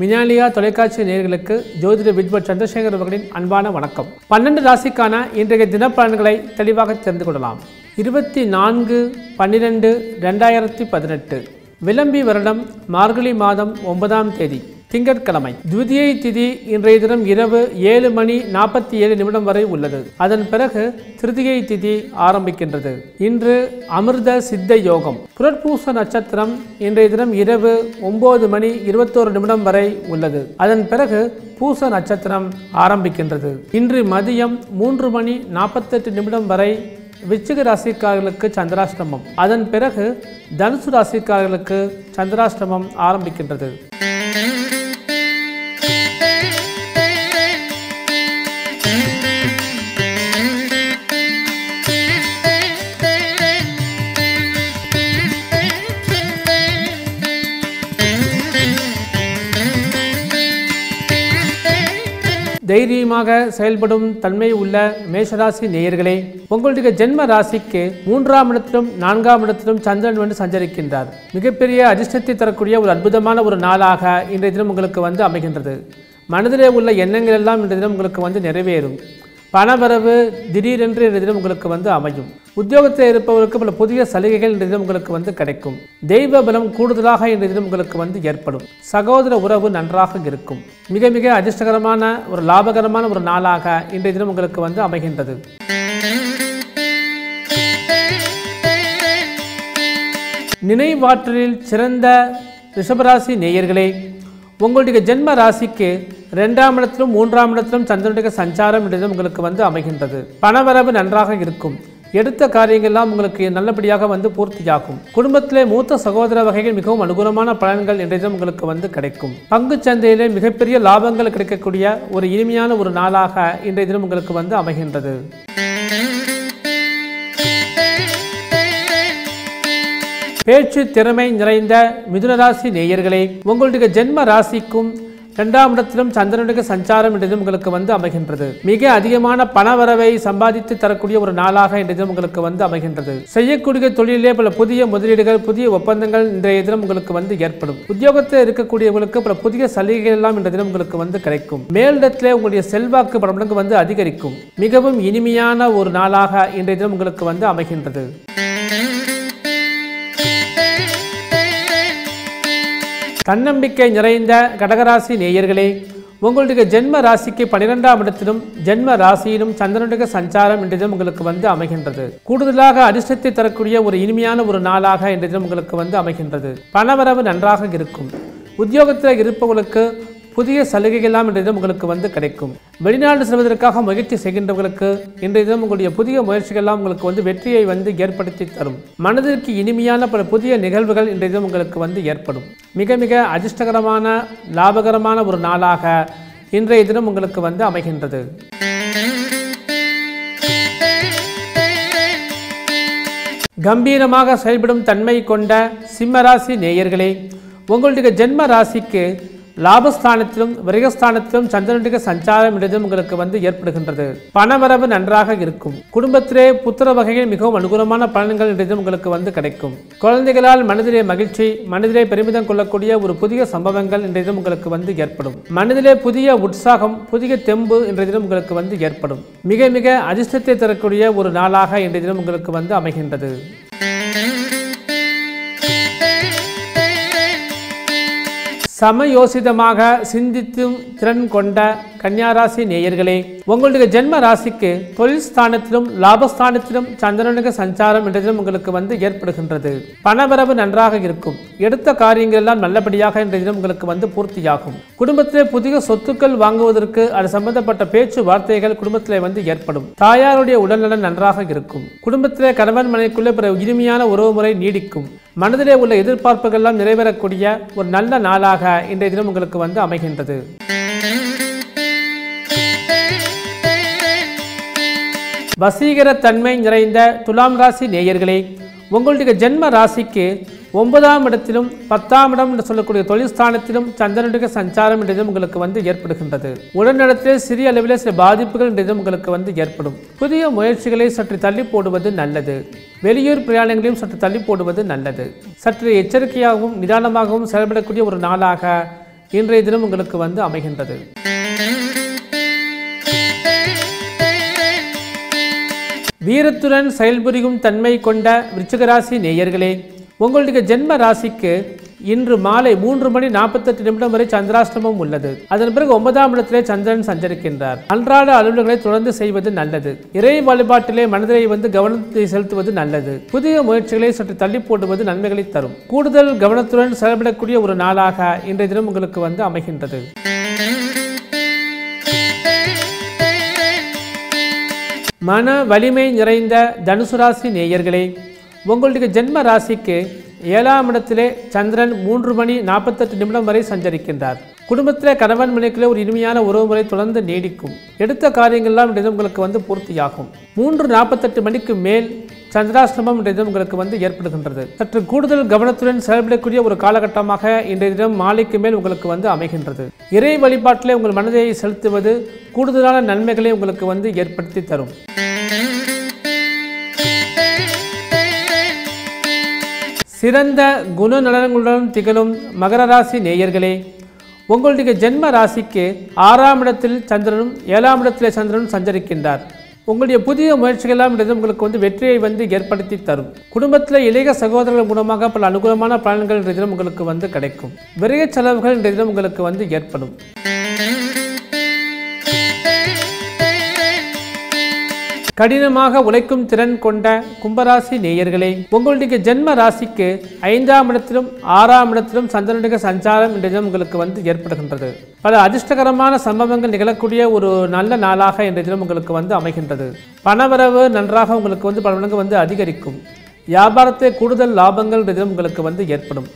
மினாலியா தொலைக்காட்சி நேர்களுக்கு ஜோதிட வித்வத் சந்திரசேகர் அவர்களின் அன்பான வணக்கம். பன்னெண்டு ராசிக்கான இன்றைய தினப்பலன்களை தெளிவாக தெரிந்து கொள்ளலாம். இருபத்தி நான்கு பன்னிரெண்டு ரெண்டாயிரத்தி பதினெட்டு. விளம்பி வருடம் மார்கழி மாதம் ஒன்பதாம் தேதி. திங்கட்கிழமை துவிதியை திதி இன்றைய தினம் இரவு ஏழு மணி நாற்பத்தி ஏழு நிமிடம் வரை உள்ளது. அதன் பிறகு திருதியை திதி ஆரம்பிக்கின்றது. இன்று அமிர்த சித்த யோகம் புரட்பூச நட்சத்திரம் இன்றைய தினம் இரவு ஒன்பது மணி இருபத்தோரு நிமிடம் வரை உள்ளது. அதன் பிறகு பூச நட்சத்திரம் ஆரம்பிக்கின்றது. இன்று மதியம் மூன்று மணி நாற்பத்தெட்டு நிமிடம் வரை விச்சிக ராசிக்காரர்களுக்கு சந்திராஷ்டமம். அதன் பிறகு தனுசு ராசிக்காரர்களுக்கு சந்திராஷ்டமம் ஆரம்பிக்கின்றது. தைரியமாக செயல்படும் தன்மை உள்ள மேஷராசி நேயர்களே உங்களுடைய ஜென்ம ராசிக்கு மூன்றாம் இடத்திலும் நான்காம் இடத்திலும் சந்திரன் வந்து சஞ்சரிக்கின்றார். மிகப்பெரிய அதிர்ஷ்டத்தை தரக்கூடிய ஒரு அற்புதமான ஒரு நாளாக இன்றைய தினம் உங்களுக்கு வந்து அமைகின்றது. மனதிலே உள்ள எண்ணங்கள் எல்லாம் இன்றைய தினம் உங்களுக்கு வந்து நிறைவேறும். பணவரவு திடீரென்று இன்றைய தினம் உங்களுக்கு வந்து அமையும். உத்தியோகத்தில் இருப்பவருக்கு பல புதிய சலுகைகள் இன்றைய தினம் உங்களுக்கு வந்து கிடைக்கும். தெய்வ பலம் கூடுதலாக இன்றைய தினம் உங்களுக்கு வந்து ஏற்படும். சகோதர உறவு நன்றாக இருக்கும். மிக மிக அதிர்ஷ்டகரமான ஒரு லாபகரமான ஒரு நாளாக இன்றைய தினம் உங்களுக்கு வந்து அமைகின்றது. நினைவாற்றலில் சிறந்த ரிஷபராசி நேயர்களே உங்களுடைய ஜென்ம ராசிக்கு ரெண்டாம் இடத்திலும் மூன்றாம் இடத்திலும் சந்திரனுடைய சஞ்சாரம் என்றதும் தினம் உங்களுக்கு வந்து அமைகின்றது. பணவரவு நன்றாக இருக்கும். எடுத்த காரியங்கள்லாம் உங்களுக்கு நல்லபடியாக வந்து பூர்த்தியாகும். குடும்பத்திலே மூத்த சகோதர வகைகள் மிகவும் அனுகூலமான பலன்கள் இன்றைய தினம் உங்களுக்கு வந்து கிடைக்கும். பங்கு சந்தையிலே மிகப்பெரிய லாபங்கள் கிடைக்கக்கூடிய ஒரு இனிமையான ஒரு நாளாக இன்றைய தினம் உங்களுக்கு வந்து அமைகின்றது. பேச்சு திறமை நிறைந்த மிதுனராசி நேயர்களே உங்களுடைய ஜென்ம ராசிக்கும் இரண்டாம் இடத்திலும் சந்திரனுக்கு சஞ்சாரம் என்ற தினம் உங்களுக்கு வந்து அமைகின்றது. மிக அதிகமான பணவரவை சம்பாதித்து தரக்கூடிய ஒரு நாளாக இன்றைய தினம் உங்களுக்கு வந்து அமைகின்றது. செய்யக்கூடிய தொழிலே பல புதிய முதலீடுகள் புதிய ஒப்பந்தங்கள் இன்றைய தினம் உங்களுக்கு வந்து ஏற்படும். உத்தியோகத்தில் இருக்கக்கூடியவங்களுக்கு பல புதிய சலுகைகள் எல்லாம் இன்றைய தினம் உங்களுக்கு வந்து கிடைக்கும். மேலிடத்திலே உங்களுடைய செல்வாக்கு பல மடங்கு வந்து அதிகரிக்கும். மிகவும் இனிமையான ஒரு நாளாக இன்றைய தினம் உங்களுக்கு வந்து அமைகின்றது. தன்னம்பிக்கை நிறைந்த கடகராசி நேயர்களே உங்களுடைய ஜென்ம ராசிக்கு பன்னிரெண்டாம் இடத்திலும் ஜென்ம ராசியிலும் சந்திரனுடைய சஞ்சாரம் இன்றைய தினம் உங்களுக்கு வந்து அமைகின்றது. கூடுதலாக அதிர்ஷ்டத்தை தரக்கூடிய ஒரு இனிமையான ஒரு நாளாக இன்றைய தினம் உங்களுக்கு வந்து அமைகின்றது. பணவரவு நன்றாக இருக்கும். உத்தியோகத்தில் இருப்பவர்களுக்கு புதிய சலுகைகள்லாம் இன்றைய தினம் உங்களுக்கு வந்து கிடைக்கும். வெளிநாடு செல்வதற்காக முயற்சி செய்கின்றவர்களுக்கு இன்றைய தினம் உங்களுடைய புதிய முயற்சிகள்லாம் உங்களுக்கு வந்து வெற்றியை வந்து ஏற்படுத்தி தரும். மனதிற்கு இனிமையான பல புதிய நிகழ்வுகள் இன்றைய தினம் உங்களுக்கு வந்து ஏற்படும். மிக மிக அதிர்ஷ்டகரமான லாபகரமான ஒரு நாளாக இன்றைய தினம் உங்களுக்கு வந்து அமைகின்றது. கம்பீரமாக செயல்படும் தன்மை கொண்ட சிம்மராசி நேயர்களே உங்களுடைய ஜென்ம ராசிக்கு லாபஸ்தானத்திலும் விரயஸ்தானத்திலும் சந்திரனுடைய சஞ்சாரம் இடதும் உங்களுக்கு வந்து ஏற்படுகின்றது. பணவரவு நன்றாக இருக்கும். குடும்பத்திலே புத்திர வகையில் மிகவும் அனுகூலமான பலன்கள் இன்றைய உங்களுக்கு வந்து கிடைக்கும். குழந்தைகளால் மனதிலே மகிழ்ச்சி மனதிலே பெருமிதம் கொள்ளக்கூடிய ஒரு புதிய சம்பவங்கள் இன்றையதும் உங்களுக்கு வந்து ஏற்படும். மனதிலே புதிய உற்சாகம் புதிய தெம்பு இன்றைய தினம் உங்களுக்கு வந்து ஏற்படும். மிக மிக அதிர்ஷ்டத்தை தரக்கூடிய ஒரு நாளாக இன்றைய தினம் உங்களுக்கு வந்து அமைகின்றது. சமயோசிதமாக சிந்தித்தும் திறன் கொண்ட கன்னியாராசி நேயர்களே உங்களுடைய ஜென்ம ராசிக்கு தொழில் ஸ்தானத்திலும் லாபஸ்தானத்திலும் சந்திரனுக்கு சஞ்சாரம் என்றதும் உங்களுக்கு வந்து ஏற்படுகின்றது. பணவரவு நன்றாக இருக்கும். எடுத்த காரியங்கள் எல்லாம் நல்லபடியாக என்றதிலும் தினம் உங்களுக்கு வந்து பூர்த்தியாகும். குடும்பத்திலே புதிய சொத்துக்கள் வாங்குவதற்கு அது சம்பந்தப்பட்ட பேச்சு வார்த்தைகள் குடும்பத்திலே வந்து ஏற்படும். தாயாருடைய உடல்நலன் நன்றாக இருக்கும். குடும்பத்திலே கணவன் மனைக்குள்ளே பிற இனிமையான உறவுமுறை நீடிக்கும். மனதிலே உள்ள எதிர்பார்ப்புகள் எல்லாம் நிறைவேறக்கூடிய ஒரு நல்ல நாளாக இன்றைய தினம் உங்களுக்கு வந்து அமைகின்றது. வசீகர தன்மை நிறைந்த துலாம் ராசி நேயர்களே உங்களுடைய ஜென்ம ராசிக்கு ஒன்பதாம் இடத்திலும் பத்தாம் இடம் என்று சொல்லக்கூடிய தொழில்ஸ்தானத்திலும் சந்திரனுடைய சஞ்சாரம் என்றதும் உங்களுக்கு வந்து ஏற்படுகின்றது. உடல்நலத்திலே சிறிய அளவில் சில பாதிப்புகள் என்றதும் உங்களுக்கு வந்து ஏற்படும். புதிய முயற்சிகளை சற்று தள்ளி போடுவது நல்லது. வெளியூர் பிரயாணங்களையும் சற்று தள்ளி போடுவது நல்லது. சற்று எச்சரிக்கையாகவும் நிதானமாகவும் செயல்படக்கூடிய ஒரு நாளாக இன்றைய தினம் உங்களுக்கு வந்து அமைகின்றது. வீரத்துடன் செயல்புரியும் தன்மை கொண்ட விருச்சிகராசி நேயர்களே உங்களுடைய ஜென்ம ராசிக்கு இன்று மாலை மூன்று மணி நாற்பத்தெட்டு நிமிடம் வரை சந்திராஷ்டமம் உள்ளது. அதன் பிறகு ஒன்பதாம் இடத்திலே சந்திரன் சஞ்சரிக்கின்றார். அன்றாட அலுவல்களை தொடர்ந்து செய்வது நல்லது. இறை வழிபாட்டிலே மனதிலே வந்து கவனத்தை செலுத்துவது நல்லது. புதிய முயற்சிகளை சற்று தள்ளி போடுவது நன்மைகளை தரும். கூடுதல் கவனத்துடன் செயல்படக்கூடிய ஒரு நாளாக இன்றைய தினம் உங்களுக்கு வந்து அமைகின்றது. மன வலிமை நிறைந்த தனுசு ராசி நேயர்களே உங்களுடைய ஜென்ம ராசிக்கு ஏழாம் இடத்திலே சந்திரன் மூன்று மணி நாற்பத்தெட்டு நிமிடம் வரை சஞ்சரிக்கின்றார். குடும்பத்தில் கணவன் மனைக்குள்ளே ஒரு இனிமையான உறவு முறை தொடர்ந்து நீடிக்கும். எடுத்த காரியங்கள்லாம் உங்களுக்கு வந்து பூர்த்தியாகும். மூன்று நாற்பத்தெட்டு மணிக்கு மேல் சந்திராசிரமம் இன்றைய தினம் உங்களுக்கு வந்து ஏற்படுகின்றது. சற்று கூடுதல் கவனத்துடன் செயல்படக்கூடிய ஒரு காலகட்டமாக இன்றைய தினம் மாலைக்கு மேல் உங்களுக்கு வந்து அமைகின்றது. இறை வழிபாட்டிலே உங்கள் மனதை செலுத்துவது கூடுதலான நன்மைகளை உங்களுக்கு வந்து ஏற்படுத்தி தரும். சிறந்த குணநலன்களுடன் திகழும் மகர ராசி நேயர்களே உங்களுடைய ஜென்ம ராசிக்கு ஆறாம் இடத்தில் சந்திரனும் ஏழாம் இடத்திலே சந்திரனும் சஞ்சரிக்கின்றார். உங்களுடைய புதிய முயற்சிகளாம் இன்றைய உங்களுக்கு வந்து வெற்றியை வந்து ஏற்படுத்தி தரும். குடும்பத்தில் இளைய சகோதரர்கள் மூலமாக பல அனுகூலமான பலன்கள் இன்றைய உங்களுக்கு வந்து கிடைக்கும். விரைய செலவுகள் இன்றைய தினம் உங்களுக்கு வந்து ஏற்படும். கடினமாக உழைக்கும் திறன் கொண்ட கும்பராசி நேயர்களே உங்களுடைய ஜென்ம ராசிக்கு ஐந்தாம் இடத்திலும் ஆறாம் இடத்திலும் சந்திரனுடைய சஞ்சாரம் என்ற தினம் உங்களுக்கு வந்து ஏற்படுகின்றது. பல அதிர்ஷ்டகரமான சம்பவங்கள் நிகழக்கூடிய ஒரு நல்ல நாளாக இன்றைய தினம் உங்களுக்கு வந்து அமைகின்றது. பணவரவு நன்றாக உங்களுக்கு வந்து பல மடங்கு வந்து அதிகரிக்கும். வியாபாரத்தை கூடுதல் லாபங்கள் இன்றைய தினம் உங்களுக்கு வந்து ஏற்படும்.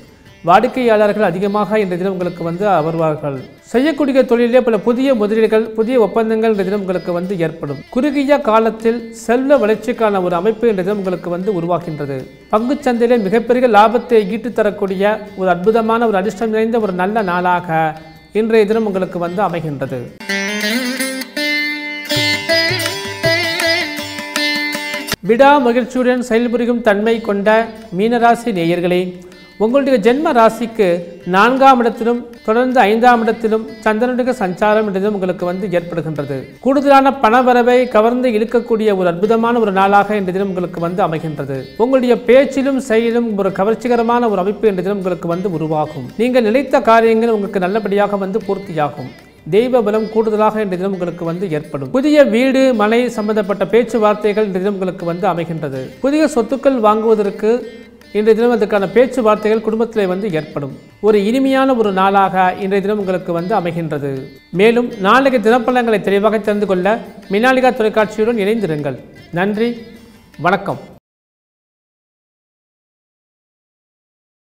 வாடிக்கையாளர்கள் அதிகமாக இன்றைய தினம் உங்களுக்கு வந்து வருவார்கள். செய்யக்கூடிய தொழிலே பல புதிய முதலீடுகள் புதிய ஒப்பந்தங்கள் என்ற உங்களுக்கு வந்து ஏற்படும். குறுகிய காலத்தில் செல்வ வளர்ச்சிக்கான ஒரு அமைப்பு என்ற உங்களுக்கு வந்து உருவாகின்றது. பங்கு சந்தையிலே மிகப்பெரிய லாபத்தை ஈட்டு தரக்கூடிய ஒரு அற்புதமான ஒரு அதிர்ஷ்டம் நிறைந்த ஒரு நல்ல நாளாக இன்றைய தினம் உங்களுக்கு வந்து அமைகின்றது. விடா மகிழ்ச்சியுடன் செயல்புரியும் தன்மை கொண்ட மீனராசி நேயர்களே உங்களுடைய ஜென்ம ராசிக்கு நான்காம் இடத்திலும் தொடர்ந்து ஐந்தாம் இடத்திலும் சந்திரனுடைய சஞ்சாரம் என்றதும் உங்களுக்கு வந்து ஏற்படுகின்றது. கூடுதலான பணவரவை கவர்ந்து இழுக்கக்கூடிய ஒரு அற்புதமான ஒரு நாளாக என்ற தினம் உங்களுக்கு வந்து அமைகின்றது. உங்களுடைய பேச்சிலும் செயலும் ஒரு கவர்ச்சிகரமான ஒரு அமைப்பு என்ற தினம் உங்களுக்கு வந்து உருவாகும். நீங்கள் நினைத்த காரியங்கள் உங்களுக்கு நல்லபடியாக வந்து பூர்த்தியாகும். தெய்வ பலம் கூடுதலாக இன்றைய தினம் உங்களுக்கு வந்து ஏற்படும். புதிய வீடு மனை சம்பந்தப்பட்ட பேச்சுவார்த்தைகள் இன்றைய தினம் உங்களுக்கு வந்து அமைகின்றது. புதிய சொத்துக்கள் வாங்குவதற்கு இன்றைய தினம் அதற்கான பேச்சுவார்த்தைகள் குடும்பத்தில் வந்து ஏற்படும். ஒரு இனிமையான ஒரு நாளாக இன்றைய தினம் உங்களுக்கு வந்து அமைகின்றது. மேலும் நாளைக்கு தினப்பலங்களை தெளிவாக தெரிந்து கொள்ள மினாலிகா தொலைக்காட்சியுடன் இணைந்திருங்கள். நன்றி வணக்கம்.